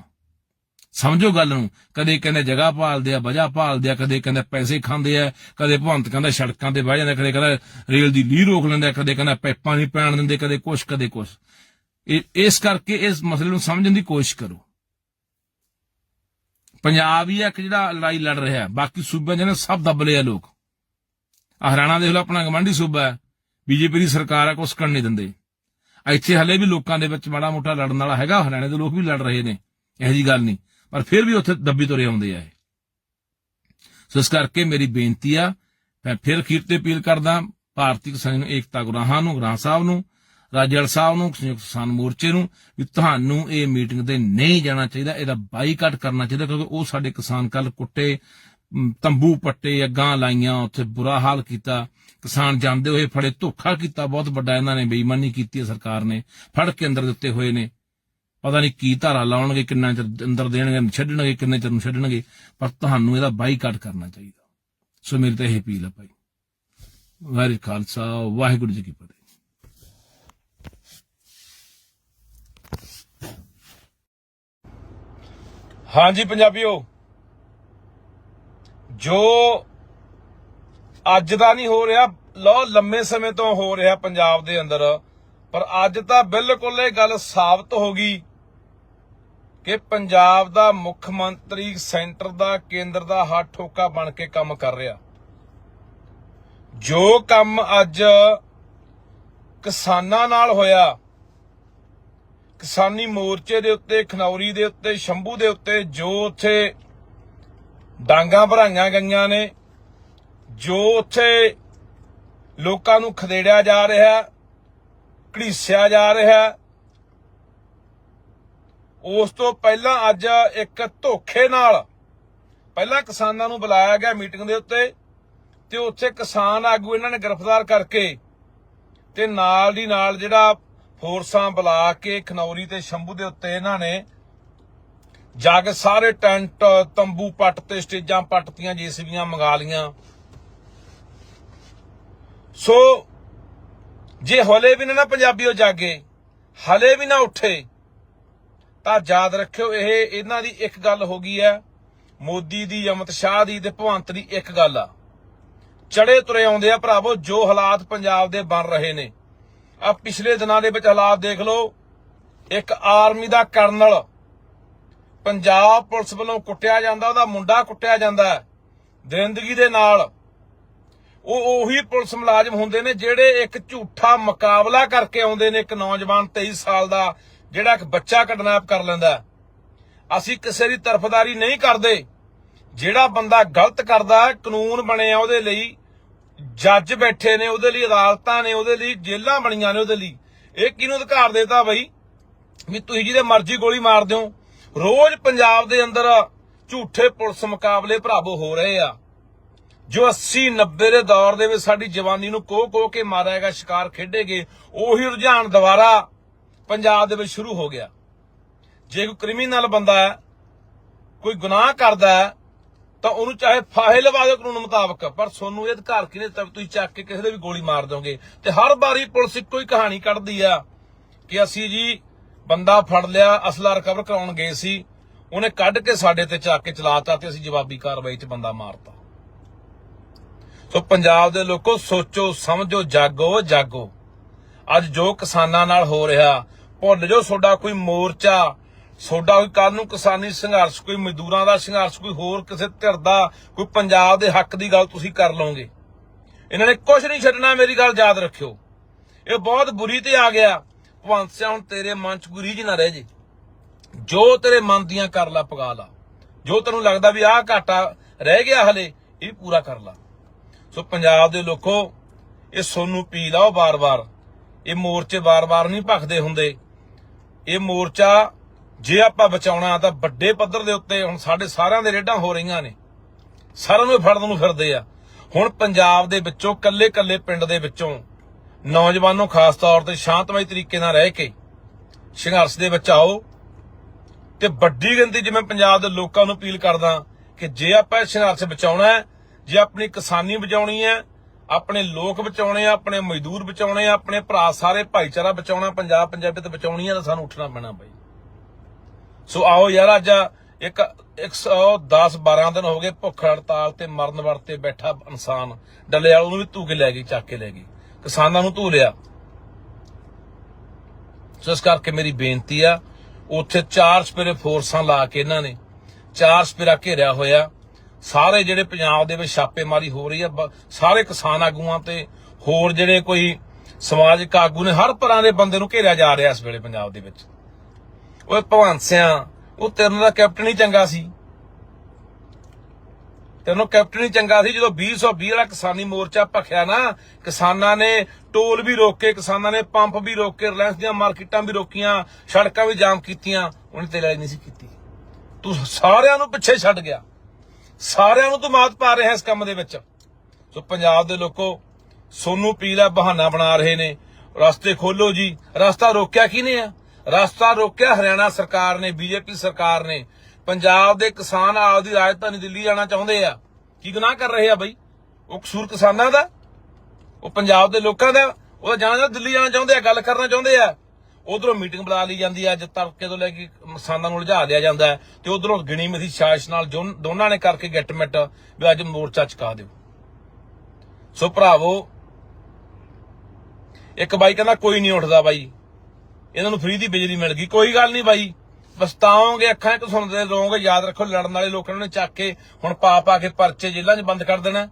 [SPEAKER 2] ਸਮਝੋ ਗੱਲ ਨੂੰ। ਕਦੇ ਕਹਿੰਦੇ ਜਗ੍ਹਾ ਭਾਲਦੇ ਆ, ਵਜ੍ਹਾ ਭਾਲਦੇ ਆ, ਕਦੇ ਕਹਿੰਦੇ ਪੈਸੇ ਖਾਂਦੇ ਆ, ਕਦੇ ਭਵੰਤ ਕਹਿੰਦਾ ਸੜਕਾਂ ਤੇ ਬਹਿ ਜਾਂਦੇ ਕਦੇ ਕਹਿੰਦਾ ਰੇਲ ਦੀ ਲੀਹ ਰੋਕ ਲੈਂਦੇ ਕਦੇ ਕਹਿੰਦਾ ਪਾਈਪਾਂ ਨਹੀਂ ਪੈਣ ਦਿੰਦੇ, ਕਦੇ ਕੁਛ ਕਦੇ ਕੁਛ। ਇਹ, ਇਸ ਕਰਕੇ ਇਸ ਮਸਲੇ ਨੂੰ ਸਮਝਣ ਦੀ ਕੋਸ਼ਿਸ਼ ਕਰੋ। ਪੰਜਾਬ ਹੀ ਇੱਕ ਜਿਹੜਾ ਲੜਾਈ ਲੜ ਰਿਹਾ ਬਾਕੀ ਸੂਬਿਆਂ ਜਿਹਨੇ ਸਭ ਦੱਬ ਲਏ ਆ ਲੋਕ। ਆਹ ਹਰਿਆਣਾ ਦੇਖ ਲਓ, ਆਪਣਾ ਗਵਾਂਢੀ ਸੂਬਾ ਹੈ। ਬੀਜੇਪੀ ਦੀ ਸਰਕਾਰ ਆ, ਕੁਛ ਕਰਨ ਨਹੀਂ ਦਿੰਦੇ। ਇੱਥੇ ਹਲੇ ਵੀ ਲੋਕਾਂ ਦੇ ਵਿੱਚ ਮਾੜਾ ਮੋਟਾ ਲੜਨ ਵਾਲਾ ਹੈਗਾ। ਹਰਿਆਣੇ ਦੇ ਲੋਕ ਵੀ ਲੜ ਰਹੇ ਨੇ। ਇਹੋ ਜੀ ਗੱਲ ਨਹੀਂ। ਪਰ ਫਿਰ ਵੀ ਉੱਥੇ ਦੱਬੀ ਤੁਰੇ ਆਉਂਦੇ ਆ ਸੋ ਇਸ ਕਰਕੇ ਮੇਰੀ ਬੇਨਤੀ ਆ, ਮੈਂ ਫਿਰ ਅਖੀਰ ਤੇ ਅਪੀਲ ਕਰਦਾ, ਭਾਰਤੀ ਕਿਸਾਨ ਏਕਤਾ ਗੁਰਾਹਾਂ ਨੂੰ ਗ੍ਰਾਹ ਸਾਹਿਬ ਨੂੰ ਰਾਜਲ ਸਾਹਿਬ ਨੂੰ, ਸੰਯੁਕਤ ਕਿਸਾਨ ਮੋਰਚੇ ਨੂੰ, ਵੀ ਤੁਹਾਨੂੰ ਇਹ ਮੀਟਿੰਗ ਤੇ ਨਹੀਂ ਜਾਣਾ ਚਾਹੀਦਾ, ਇਹਦਾ ਬਾਈਕਾਟ ਕਰਨਾ ਚਾਹੀਦਾ, ਕਿਉਂਕਿ ਉਹ ਸਾਡੇ ਕਿਸਾਨ ਕੱਲ ਕੁੱਟੇ ਤੰਬੂ ਪੱਟੇ ਅੱਗਾਂ ਲਾਈਆਂ, ਉੱਥੇ ਬੁਰਾ ਹਾਲ ਕੀਤਾ। ਕਿਸਾਨ ਜਾਂਦੇ ਹੋਏ ਫੜੇ, ਧੋਖਾ ਕੀਤਾ, ਬਹੁਤ ਵੱਡਾ ਇਹਨਾਂ ਨੇ ਬੇਈਮਾਨੀ ਕੀਤੀ ਹੈ ਸਰਕਾਰ ਨੇ, ਫੜ ਕੇ ਅੰਦਰ ਦਿੱਤੇ ਹੋਏ ਨੇ। ਪਤਾ ਨਹੀਂ ਕੀ ਧਾਰਾ ਲਾਉਣਗੇ, ਕਿੰਨਾ ਚਿਰ ਅੰਦਰ ਦੇਣਗੇ, ਛੱਡਣਗੇ, ਕਿੰਨੇ ਚਿਰ ਨੂੰ ਛੱਡਣਗੇ, ਪਰ ਤੁਹਾਨੂੰ ਇਹਦਾ ਬਾਈਕਾਟ ਕਰਨਾ ਚਾਹੀਦਾ। ਸੋ ਮੇਰੀ ਤਾਂ ਇਹ ਅਪੀਲ ਹੈ ਭਾਈ। ਵਾਹਿਗੁਰੂ ਖਾਲਸਾ, ਵਾਹਿਗੁਰੂ ਜੀ ਕੀ ਫਤਿਹ।
[SPEAKER 1] ਹਾਂਜੀ ਪੰਜਾਬੀਓ, ਜੋ ਅੱਜ ਦਾ ਨਹੀਂ ਹੋ ਰਿਹਾ ਲੋ ਲੰਮੇ ਸਮੇਂ ਤੋਂ ਹੋ ਰਿਹਾ ਪੰਜਾਬ ਦੇ ਅੰਦਰ, ਪਰ ਅੱਜ ਤਾਂ ਬਿਲਕੁਲ ਇਹ ਗੱਲ ਸਾਬਤ ਹੋ ਗਈ। ਕਿ ਪੰਜਾਬ ਦਾ ਮੁੱਖ ਮੰਤਰੀ ਸੈਂਟਰ ਦਾ ਕੇਂਦਰ ਦਾ ਹੱਥ ਠੋਕਾ ਬਣ ਕੇ ਕੰਮ ਕਰ ਰਿਹਾ। ਜੋ ਕੰਮ ਅੱਜ ਕਿਸਾਨਾਂ ਨਾਲ ਹੋਇਆ, ਕਿਸਾਨੀ ਮੋਰਚੇ ਦੇ ਉੱਤੇ, ਖਨੌਰੀ ਦੇ ਉੱਤੇ, ਸ਼ੰਭੂ ਦੇ ਉੱਤੇ, ਜੋ ਉੱਥੇ ਡਾਂਗਾ ਭਰਾਈਆਂ ਗਈਆਂ ਨੇ, ਜੋ ਉੱਥੇ ਲੋਕਾਂ ਨੂੰ ਖਦੇੜਿਆ ਜਾ ਰਿਹਾ, ਘੜੀਸਿਆ ਜਾ ਰਿਹਾ ਉਸ ਤੋਂ ਪਹਿਲਾਂ ਅੱਜ ਇੱਕ ਧੋਖੇ ਨਾਲ ਪਹਿਲਾਂ ਕਿਸਾਨਾਂ ਨੂੰ ਬੁਲਾਇਆ ਗਿਆ ਮੀਟਿੰਗ ਦੇ ਉੱਤੇ ਤੇ ਉੱਥੇ ਕਿਸਾਨ ਆਗੂ ਇਹਨਾਂ ਨੇ ਗ੍ਰਿਫਤਾਰ ਕਰਕੇ ਤੇ ਨਾਲ ਦੀ ਨਾਲ ਜਿਹੜਾ ਫੋਰਸਾਂ ਬੁਲਾ ਕੇ ਖਨੌਰੀ ਤੇ ਸ਼ੰਭੂ ਦੇ ਉੱਤੇ ਇਹਨਾਂ ਨੇ ਜਾ ਕੇ ਸਾਰੇ ਟੈਂਟ, ਤੰਬੂ ਪੱਟ ਤੇ ਸਟੇਜਾਂ ਪੱਟਤੀਆਂ, ਜੀਸੀਬੀਆਂ ਮੰਗਾ ਲੀਆਂ ਸੋ ਜੇ ਹਲੇ ਵੀ ਨਾ ਨਾ ਪੰਜਾਬੀਓ ਜਾਗੇ, ਹਲੇ ਵੀ ਨਾ ਉੱਠੇ ਤਾਂ ਯਾਦ ਰੱਖਿਓ, ਇਹ ਇਹਨਾਂ ਦੀ ਇੱਕ ਗੱਲ ਹੋ ਗਈ ਹੈ। ਮੋਦੀ ਦੀ, ਅਮਿਤ ਸ਼ਾਹ ਦੀ ਤੇ ਭਵੰਤ ਦੀ ਇੱਕ ਗੱਲ ਆ। ਚੜੇ ਤੁਰੇ ਆਉਂਦੇ ਆ ਭਰਾਵੋ, ਜੋ ਹਾਲਾਤ ਪੰਜਾਬ ਦੇ ਬਣ ਰਹੇ ਨੇ। ਆ ਪਿਛਲੇ ਦਿਨਾਂ ਦੇ ਵਿੱਚ ਹਾਲਾਤ ਦੇਖ ਲਓ, ਇੱਕ ਆਰਮੀ ਦਾ ਕਰਨਲ ਪੰਜਾਬ ਪੁਲਿਸ ਵੱਲੋਂ ਕੁੱਟਿਆ ਜਾਂਦਾ, ਉਹਦਾ ਮੁੰਡਾ ਕੁੱਟਿਆ ਜਾਂਦਾ ਦਰਿੰਦਗੀ ਦੇ ਨਾਲ ਉਹ ਉਹੀ ਪੁਲਿਸ ਮੁਲਾਜ਼ਮ ਹੁੰਦੇ ਨੇ ਜਿਹੜੇ ਇੱਕ ਝੂਠਾ ਮੁਕਾਬਲਾ ਕਰਕੇ ਆਉਂਦੇ ਨੇ ਇੱਕ ਨੌਜਵਾਨ 23 ਸਾਲ ਦਾ ਜਿਹੜਾ ਇੱਕ ਬੱਚਾ ਕਿਡਨੈਪ ਕਰ ਲੈਂਦਾ ਅਸੀਂ ਕਿਸੇ ਦੀ ਤਰਫਦਾਰੀ ਨਹੀਂ ਕਰਦੇ। ਜਿਹੜਾ ਬੰਦਾ ਗਲਤ ਕਰਦਾ ਕਾਨੂੰਨ ਬਣੇ ਆ ਉਹਦੇ ਲਈ, ਜੱਜ ਬੈਠੇ ਨੇ ਉਹਦੇ ਲਈ, ਅਦਾਲਤਾਂ ਨੇ ਉਹਦੇ ਲਈ, ਜੇਲ੍ਹਾਂ ਬਣੀਆਂ ਨੇ ਉਹਦੇ ਲਈ। ਇਹ ਕਿਹਨੂੰ ਅਧਿਕਾਰ ਦੇਤਾ ਬਈ? ਵੀ ਤੁਸੀਂ ਜਿਹਦੇ ਮਰਜ਼ੀ ਗੋਲੀ ਮਾਰ ਦਿਓ। ਰੋਜ਼ ਪੰਜਾਬ ਦੇ ਅੰਦਰ ਝੂਠੇ ਪੁਲਿਸ ਮੁਕਾਬਲੇ ਭਰਾਵੋ ਹੋ ਰਹੇ ਆ। ਜੋ 80 90 ਦੇ ਦੌਰ ਦੇ ਵਿੱਚ ਸਾਡੀ ਜਵਾਨੀ ਨੂੰ ਕੋਹ ਕੋਹ ਕੇ ਮਾਰਿਆ ਗਿਆ, ਸ਼ਿਕਾਰ ਖੇਡੇ ਗਏ, ਉਹੀ ਰੁਝਾਨ ਦੁਬਾਰਾ ਪੰਜਾਬ ਦੇ ਵਿੱਚ ਸ਼ੁਰੂ ਹੋ ਗਿਆ। ਜੇ ਕੋਈ ਕ੍ਰਿਮੀਨਲ ਬੰਦਾ ਹੈ, ਕੋਈ ਗੁਨਾਹ ਕਰਦਾ ਹੈ, ਤਾਂ ਉਹਨੂੰ ਚਾਹੇ ਫਾਹੇ ਲਵਾ ਦਿਓ ਕਾਨੂੰਨ ਮੁਤਾਬਕ, ਪਰ ਸੋਨੂੰ ਇਹ ਅਧਿਕਾਰ ਕਿਹਨੇ ਦਿੱਤਾ ਤੁਸੀਂ ਚੱਕ ਕੇ ਕਿਸੇ ਦੇ ਵੀ ਗੋਲੀ ਮਾਰ ਦੋਗੇ ਤੇ ਹਰ ਵਾਰੀ ਪੁਲਿਸ ਇੱਕੋ ਹੀ ਕਹਾਣੀ ਕੱਢਦੀ ਆ ਕਿ ਅਸੀਂ ਜੀ ਬੰਦਾ ਫੜ ਲਿਆ, ਅਸਲਾ ਰਿਕਵਰ ਕਰਾਉਣ ਗਏ ਸੀ, ਉਹਨੇ ਕੱਢ ਕੇ ਸਾਡੇ ਤੇ ਚੱਕ ਕੇ ਚਲਾਤਾ ਤੇ ਅਸੀਂ ਜਵਾਬੀ ਕਾਰਵਾਈ 'ਚ ਬੰਦਾ ਮਾਰਤਾ। ਸੋ ਪੰਜਾਬ ਦੇ ਲੋਕੋ ਸੋਚੋ, ਸਮਝੋ, ਜਾਗੋ ਜਾਗੋ। ਅੱਜ ਜੋ ਕਿਸਾਨਾਂ ਨਾਲ ਹੋ ਰਿਹਾ, ਭੁੱਲ ਜੋ ਤੁਹਾਡਾ ਕੋਈ ਮੋਰਚਾ ਤੁਹਾਡਾ ਕੋਈ ਕੱਲ ਨੂੰ ਕਿਸਾਨੀ ਸੰਘਰਸ਼, ਕੋਈ ਮਜ਼ਦੂਰਾਂ ਦਾ ਸੰਘਰਸ਼, ਕੋਈ ਹੋਰ ਕਿਸੇ ਧਿਰ ਦਾ, ਕੋਈ ਪੰਜਾਬ ਦੇ ਹੱਕ ਦੀ ਗੱਲ ਤੁਸੀਂ ਕਰ ਲਓਗੇ। ਇਹਨਾਂ ਨੇ ਕੁਝ ਨਹੀਂ ਛੱਡਣਾ, ਮੇਰੀ ਗੱਲ ਯਾਦ ਰੱਖਿਓ।
[SPEAKER 2] ਇਹ ਬਹੁਤ ਬੁਰੀ ਤੇ ਆ ਗਿਆ। ਭਵੰਤ ਸਿੰਘ, ਹੁਣ ਤੇਰੇ ਮਨ ਚ ਕੋਈ ਰੀਝ ਨਾ ਰਹਿ ਜੇ। ਜੋ ਤੇਰੇ ਮਨ ਦੀਆਂ ਕਰ ਲਾ, ਪਗਾ ਲਾ। ਜੋ ਤੈਨੂੰ ਲੱਗਦਾ ਵੀ ਆਹ ਘਾਟਾ ਰਹਿ ਗਿਆ ਹਲੇ, ਇਹ ਪੂਰਾ ਕਰ ਲਾ। ਸੋ ਪੰਜਾਬ ਦੇ ਲੋਕੋ, ਇਹ ਸੋਨੂੰ ਪੀ ਲਾਓ ਬਾਰ-ਬਾਰ ਇਹ ਮੋਰਚੇ ਵਾਰ ਵਾਰ ਨਹੀਂ ਭਖਦੇ ਹੁੰਦੇ। ਇਹ ਮੋਰਚਾ ਜੇ ਆਪਾਂ ਬਚਾਉਣਾ ਤਾਂ ਵੱਡੇ ਪੱਧਰ ਦੇ ਉੱਤੇ ਹੁਣ ਸਾਡੇ ਸਾਰਿਆਂ ਦੇ ਰੇਡਾਂ ਹੋ ਰਹੀਆਂ ਨੇ। ਸਾਰਿਆਂ ਨੂੰ ਫੜਨ ਨੂੰ ਫਿਰਦੇ ਆ। ਹੁਣ ਪੰਜਾਬ ਦੇ ਵਿੱਚੋਂ ਕੱਲੇ-ਕੱਲੇ ਪਿੰਡ ਦੇ ਵਿੱਚੋਂ ਨੌਜਵਾਨੋ ਖਾਸ ਤੌਰ ਤੇ ਸ਼ਾਂਤਮਈ ਤਰੀਕੇ ਨਾਲ ਰਹਿ ਕੇ ਸੰਘਰਸ਼ ਦੇ ਵਿੱਚ ਆਓ ਤੇ ਵੱਡੀ ਗਿਣਤੀ ਜਿਵੇਂ ਪੰਜਾਬ ਦੇ ਲੋਕਾਂ ਨੂੰ ਅਪੀਲ ਕਰਦਾ ਕਿ ਜੇ ਆਪਾਂ ਇਹ ਸੰਘਰਸ਼ ਬਚਾਉਣਾ ਹੈ, ਜੇ ਆਪਣੀ ਕਿਸਾਨੀ ਬਚਾਉਣੀ ਹੈ ਆਪਣੇ ਲੋਕ ਬਚਾਉਣੇ ਆ, ਆਪਣੇ ਮਜ਼ਦੂਰ ਬਚਾਉਣੇ ਆ, ਆਪਣੇ ਭਰਾ ਸਾਰੇ ਭਾਈਚਾਰਾ ਬਚਾਉਣਾ, ਪੰਜਾਬ ਪੰਜਾਬੀਅਤ ਬਚਾਉਣੀ ਆ ਤਾਂ ਸਾਨੂੰ ਉੱਠਣਾ ਪੈਣਾ ਬਈ। ਸੋ ਆਓ ਯਾਰ ਅੱਜ ਇੱਕ 110 12 ਦਿਨ ਹੋ ਗਏ ਭੁੱਖ ਹੜਤਾਲ ਤੇ ਮਰਨ ਵਰਤੇ ਬੈਠਾ ਇਨਸਾਨ। ਡੱਲੇ ਵਾਲ ਨੂੰ ਵੀ ਧੂ ਕੇ ਲੈ ਗਈ, ਚੱਕ ਕੇ ਲੈ ਗਈ। ਕਿਸਾਨਾਂ ਨੂੰ ਧੂ ਲਿਆ। ਸੋ ਇਸ ਕਰਕੇ ਮੇਰੀ ਬੇਨਤੀ ਆ, ਉੱਥੇ ਚਾਰ ਸਪੇਰੇ ਫੋਰਸਾਂ ਲਾ ਕੇ ਇਹਨਾਂ ਨੇ, ਚਾਰ ਸਪੇਰਾ ਘੇਰਿਆ ਹੋਇਆ। ਸਾਰੇ ਜਿਹੜੇ ਪੰਜਾਬ ਦੇ ਵਿੱਚ ਛਾਪੇਮਾਰੀ ਹੋ ਰਹੀ ਹੈ, ਬ- ਸਾਰੇ ਕਿਸਾਨ ਆਗੂਆਂ ਤੇ ਹੋਰ ਜਿਹੜੇ ਕੋਈ ਸਮਾਜਿਕ ਆਗੂ ਨੇ, ਹਰ ਤਰ੍ਹਾਂ ਦੇ ਬੰਦੇ ਨੂੰ ਘੇਰਿਆ ਜਾ ਰਿਹਾ ਇਸ ਵੇਲੇ ਪੰਜਾਬ ਦੇ ਵਿੱਚ। ਓਏ ਭਗਵੰਤ ਸਿਆ, ਉਹ ਤੇਰੇ ਨਾਲ ਕੈਪਟਨ ਹੀ ਚੰਗਾ ਸੀ। ਤੈਨੂੰ ਕੈਪਟਨ ਹੀ ਚੰਗਾ ਸੀ, ਜਦੋਂ 2020 ਵਾਲਾ ਕਿਸਾਨੀ ਮੋਰਚਾ ਭਖਿਆ ਨਾ, ਕਿਸਾਨਾਂ ਨੇ ਟੋਲ ਵੀ ਰੋਕੇ, ਕਿਸਾਨਾਂ ਨੇ ਪੰਪ ਵੀ ਰੋਕੇ, ਰਿਲਾਇੰਸ ਦੀਆਂ ਮਾਰਕੀਟਾਂ ਵੀ ਰੋਕੀਆਂ, ਸੜਕਾਂ ਵੀ ਜਾਮ ਕੀਤੀਆਂ, ਉਹਨੇ ਤੇਰੇ ਲਈ ਨਹੀਂ ਸੀ ਕੀਤੀ। ਤੂੰ ਸਾਰਿਆਂ ਨੂੰ ਪਿੱਛੇ ਛੱਡ ਗਿਆ। ਸਾਰਿਆਂ ਨੂੰ ਤੂੰ ਮਾਤ ਪਾ ਰਿਹਾ ਇਸ ਕੰਮ ਦੇ ਵਿੱਚ। ਸੋ ਪੰਜਾਬ ਦੇ ਲੋਕੋ, ਸੋਨੂੰ ਪੀ ਦਾ ਬਹਾਨਾ ਬਣਾ ਰਹੇ ਨੇ। ਰਸਤੇ ਖੋਲੋ ਜੀ। ਰਸਤਾ ਰੋਕਿਆ ਕਿਹਨੇ ਆ? ਰਸਤਾ ਰੋਕਿਆ ਹਰਿਆਣਾ ਸਰਕਾਰ ਨੇ, ਬੀਜੇਪੀ ਸਰਕਾਰ ਨੇ। ਪੰਜਾਬ ਦੇ ਕਿਸਾਨ ਆਪਦੀ ਰਾਜਧਾਨੀ ਦਿੱਲੀ ਜਾਣਾ ਚਾਹੁੰਦੇ ਆ। ਕੀ ਗੁਨਾਹ ਕਰ ਰਹੇ ਆ ਬਈ? ਉਹ ਕਸੂਰ ਕਿਸਾਨਾਂ ਦਾ? ਉਹ ਪੰਜਾਬ ਦੇ ਲੋਕਾਂ ਦਾ? ਉਹ ਤਾਂ ਜਾਣਾ ਦਿੱਲੀ ਜਾਣਾ ਚਾਹੁੰਦੇ ਆ, ਗੱਲ ਕਰਨਾ ਚਾਹੁੰਦੇ ਆ। ਉਧਰੋਂ ਮੀਟਿੰਗ ਬੁਲਾ ਲਈ ਜਾਂਦੀ ਹੈ, ਅੱਜ ਤੜਕੇ ਤੋਂ ਲੈ ਕੇ ਕਿਸਾਨਾਂ ਨੂੰ ਉਲਝਾ ਲਿਆ ਜਾਂਦਾ ਹੈ ਤੇ ਉਧਰੋਂ ਗਿਣੀ ਮਿਥੀ ਸਾਜ਼ਿਸ਼ ਨਾਲ ਜੋ- ਦੋਨਾਂ ਨੇ ਕਰਕੇ ਗਿੱਟਮਿਟ ਵੀ ਅੱਜ ਮੋਰਚਾ ਚੁਕਾ ਦਿਓ। ਸੋ ਭਰਾਵੋ, ਇੱਕ ਬਾਈ ਕਹਿੰਦਾ ਕੋਈ ਨਹੀਂ ਉੱਠਦਾ ਬਾਈ। ਇਹਨਾਂ ਨੂੰ ਫ੍ਰੀ ਦੀ ਬਿਜਲੀ ਮਿਲ ਗਈ। ਕੋਈ ਗੱਲ ਨਹੀਂ ਬਾਈ। ਪਛਤਾਓਗੇ, ਅੱਖਾਂ 'ਚ ਸੁਣਦੇ ਰਹੋਗੇ। ਯਾਦ ਰੱਖੋ, ਲੜਨ ਵਾਲੇ ਲੋਕਾਂ ਨੇ ਚੱਕ ਕੇ ਹੁਣ ਪਾ ਪਾ ਕੇ ਪਰਚੇ ਜੇਲ੍ਹਾਂ 'ਚ ਬੰਦ ਕਰ ਦੇਣਾ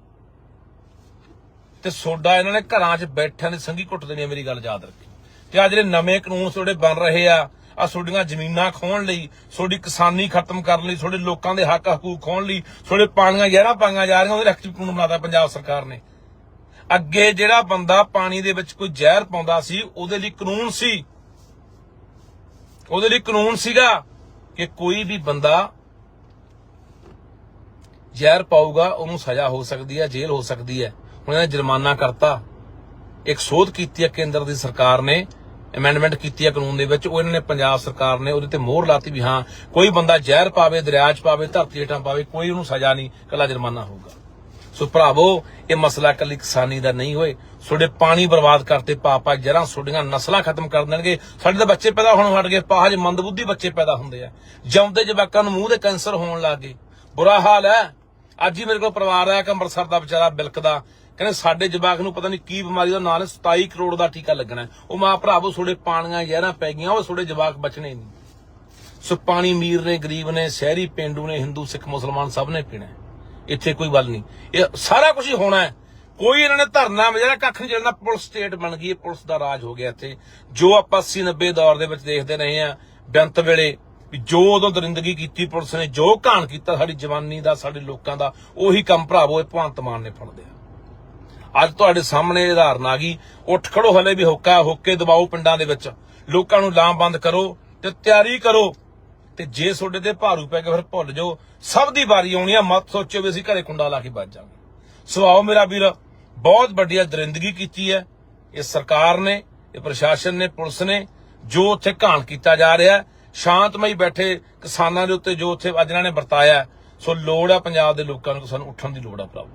[SPEAKER 2] ਤੇ ਸੋਡਾ ਇਹਨਾਂ ਨੇ ਘਰਾਂ 'ਚ ਬੈਠਿਆਂ ਦੀ ਸੰਗੀ ਘੁੱਟ ਦੇਣੀ ਮੇਰੀ ਗੱਲ ਯਾਦ ਰੱਖੀ ਤੇ ਆ ਜਿਹੜੇ ਨਵੇਂ ਕਾਨੂੰਨ ਤੁਹਾਡੇ ਬਣ ਰਹੇ ਆ ਆ ਤੁਹਾਡੀਆਂ ਜ਼ਮੀਨਾਂ ਖੋਣ ਲਈ, ਤੁਹਾਡੀ ਕਿਸਾਨੀ ਖਤਮ ਕਰਨ ਲਈ, ਤੁਹਾਡੇ ਲੋਕਾਂ ਦੇ ਹੱਕ ਹਕੂਕ ਖੋਣ ਲਈ, ਤੁਹਾਡੇ ਪਾਣੀਆਂ ਜ਼ਹਿਰਾਂ ਪਾਈਆਂ ਜਾ ਰਹੀਆਂ, ਉਹਦੇ ਐਕਟਿਵ ਕਾਨੂੰਨ ਬਣਾਤਾ ਪੰਜਾਬ ਸਰਕਾਰ ਨੇ। ਅੱਗੇ ਜਿਹੜਾ ਬੰਦਾ ਪਾਣੀ ਦੇ ਵਿੱਚ ਕੋਈ ਜ਼ਹਿਰ ਪਾਉਂਦਾ ਸੀ, ਉਹਦੇ ਲਈ ਕਾਨੂੰਨ ਸੀ। ਉਹਦੇ ਲਈ ਕਾਨੂੰਨ ਸੀਗਾ ਕਿ ਕੋਈ ਵੀ ਬੰਦਾ ਜ਼ਹਿਰ ਪਾਊਗਾ, ਉਹਨੂੰ ਸਜ਼ਾ ਹੋ ਸਕਦੀ ਹੈ, ਜੇਲ੍ਹ ਹੋ ਸਕਦੀ ਹੈ। ਹੁਣ ਇਹਨਾਂ ਜੁਰਮਾਨਾ ਕਰਤਾ। ਇੱਕ ਸੋਧ ਕੀਤੀ ਹੈ ਕੇਂਦਰ ਦੀ ਸਰਕਾਰ ਨੇ ਅਮੈਂਡਮੈਂਟ ਕੀਤੀ ਹੈ ਕਾਨੂੰਨ ਦੇ ਵਿੱਚ। ਉਹ ਇਹਨਾਂ ਨੇ ਪੰਜਾਬ ਸਰਕਾਰ ਨੇ ਉਹਦੇ ਤੇ ਮੋਹਰ ਲਾਤੀ ਵੀ ਹਾਂ, ਕੋਈ ਬੰਦਾ ਜ਼ਹਿਰ ਪਾਵੇ, ਦਰਿਆ 'ਚ ਪਾਵੇ, ਧਰਤੀ ਹੇਠਾਂ ਪਾਵੇ, ਕੋਈ ਉਹਨੂੰ ਸਜ਼ਾ ਨਹੀਂ ਕੱਲਾ ਜੁਰਮਾਨਾ ਹੋਊਗਾ। ਸੋ ਭਰਾਵੋ, ਇਹ ਮਸਲਾ ਕੱਲੀ ਕਿਸਾਨੀ ਦਾ ਨਹੀਂ ਹੋਏ। ਤੁਹਾਡੇ ਪਾਣੀ ਬਰਬਾਦ ਕਰਤੇ, ਪਾਪਾ ਜਰਾਂ ਤੁਹਾਡੀਆਂ ਨਸਲਾਂ ਖਤਮ ਕਰ ਦੇਣਗੇ। ਸਾਡੇ ਤਾਂ ਬੱਚੇ ਪੈਦਾ ਹੋਣ ਹਟ ਗਏ ਪਾਜ ਮੰਦਬੁੱਧੀ ਬੱਚੇ ਪੈਦਾ ਹੁੰਦੇ ਆ। ਜਿਉਂਦੇ ਜਵਾਕਾਂ ਨੂੰ ਮੂੰਹ ਦੇ ਕੈਂਸਰ ਹੋਣ ਲੱਗ ਗਏ। ਬੁਰਾ ਹਾਲ ਹੈ। ਅੱਜ ਹੀ ਮੇਰੇ ਕੋਲ ਪਰਿਵਾਰ ਆਇਆ ਕਿ ਅੰਮ੍ਰਿਤਸਰ ਦਾ ਵਿਚਾਰਾ ਬਿਲਕਦਾ। ਕਹਿੰਦੇ ਸਾਡੇ ਜਵਾਕ ਨੂੰ ਪਤਾ ਨਹੀਂ ਕੀ ਬਿਮਾਰੀ ਦਾ ਨਾਲ ਹੈ 27 ਕਰੋੜ ਦਾ ਟੀਕਾ ਲੱਗਣਾ ਉਹ ਮਾਂ ਭਰਾਵੋ ਤੁਹਾਡੇ ਪਾਣੀਆਂ ਜ਼ਹਿਰਾਂ ਪੈ ਗਈਆਂ, ਉਹ ਤੁਹਾਡੇ ਜਵਾਕ ਬਚਣੇ ਨਹੀਂ। ਸੋ ਪਾਣੀ ਮੀਰ ਨੇ, ਗਰੀਬ ਨੇ, ਸ਼ਹਿਰੀ ਪਿੰਡੂ ਨੇ, ਹਿੰਦੂ, ਸਿੱਖ, ਮੁਸਲਮਾਨ ਸਭ ਨੇ ਪੀਣਾ ਇੱਥੇ ਕੋਈ ਗੱਲ ਨਹੀਂ। ਇਹ ਸਾਰਾ ਕੁਝ ਹੀ ਹੋਣਾ ਹੈ। ਕੋਈ ਇਹਨਾਂ ਨੇ ਧਰਨਾ ਜਿਹੜਾ ਕੱਖ ਨਹੀਂ ਚੱਲਣਾ, ਪੁਲਿਸ ਸਟੇਟ ਬਣ ਗਈ ਹੈ, ਪੁਲਿਸ ਦਾ ਰਾਜ ਹੋ ਗਿਆ ਇੱਥੇ। ਜੋ ਆਪਾਂ 80 90 ਦੌਰ ਦੇ ਵਿੱਚ ਦੇਖਦੇ ਰਹੇ ਆ ਬੇਅੰਤ ਵੇਲੇ ਵੀ ਜੋ ਉਦੋਂ ਦਰਿੰਦਗੀ ਕੀਤੀ ਪੁਲਿਸ ਨੇ, ਜੋ ਘਾਣ ਕੀਤਾ ਸਾਡੀ ਜਵਾਨੀ ਦਾ, ਸਾਡੇ ਲੋਕਾਂ ਦਾ, ਉਹੀ ਕੰਮ ਭਰਾਵੋ, ਇਹ ਭਗਵੰਤ ਮਾਨ ਨੇ ਫੜਦੇ ਆ। ਅੱਜ ਤੁਹਾਡੇ ਸਾਹਮਣੇ ਇਹ ਉਦਾਹਰਨ ਆ ਗਈ, ਉੱਠ ਖੜੋ ਹਲੇ ਵੀ ਹੋਕਾ, ਹੋਕੇ ਦਬਾਓ ਪਿੰਡਾਂ ਦੇ ਵਿੱਚ। ਲੋਕਾਂ ਨੂੰ ਲਾਮਬੰਦ ਕਰੋ ਤੇ ਤਿਆਰੀ ਕਰੋ। ਤੇ ਜੇ ਤੁਹਾਡੇ ਤੇ ਭਾਰੂ ਪੈ ਗਿਆ ਫਿਰ ਭੁੱਲ ਜਾਓ, ਸਭ ਦੀ ਵਾਰੀ ਆਉਣੀ ਆ, ਮਤ ਸੋਚਿਓ ਵੀ ਅਸੀਂ ਘਰੇ ਕੁੰਡਾ ਲਾ ਕੇ ਬਚ ਜਾਵਾਂਗੇ। ਸੋ ਆਓ ਮੇਰਾ ਵੀਰ, ਬਹੁਤ ਵੱਡੀ ਦਰਿੰਦਗੀ ਕੀਤੀ ਹੈ। ਇਹ ਸਰਕਾਰ ਨੇ, ਇਹ ਪ੍ਰਸ਼ਾਸਨ ਨੇ, ਪੁਲਿਸ ਨੇ, ਜੋ ਉੱਥੇ ਘਾਣ ਕੀਤਾ ਜਾ ਰਿਹਾ ਸ਼ਾਂਤਮਈ ਬੈਠੇ ਕਿਸਾਨਾਂ ਦੇ ਉੱਤੇ ਜੋ ਉੱਥੇ ਅੱਜ ਇਹਨਾਂ ਨੇ ਵਰਤਾਇਆ ਸੋ ਲੋੜ ਆ ਪੰਜਾਬ ਦੇ ਲੋਕਾਂ ਨੂੰ ਸਾਨੂੰ ਉੱਠਣ ਦੀ ਲੋੜ ਆ ਭਰਾਵੋ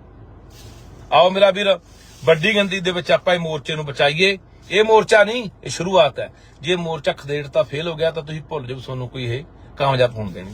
[SPEAKER 2] ਆਓ ਮੇਰਾ ਵੀਰ, ਵੱਡੀ ਗਿਣਤੀ ਦੇ ਵਿੱਚ ਆਪਾਂ ਇਹ ਮੋਰਚੇ ਨੂੰ ਬਚਾਈਏ। ਇਹ ਮੋਰਚਾ ਨਹੀਂ, ਇਹ ਸ਼ੁਰੂਆਤ ਹੈ। ਜੇ ਮੋਰਚਾ ਖਦੇੜ ਤਾਂ ਫੇਲ ਹੋ ਗਿਆ, ਤਾਂ ਤੁਸੀਂ ਭੁੱਲ ਜਾਓ ਤੁਹਾਨੂੰ ਕੋਈ ਇਹ ਕਾਮਯਾਬ ਹੋਣ ਦੇਣੀ।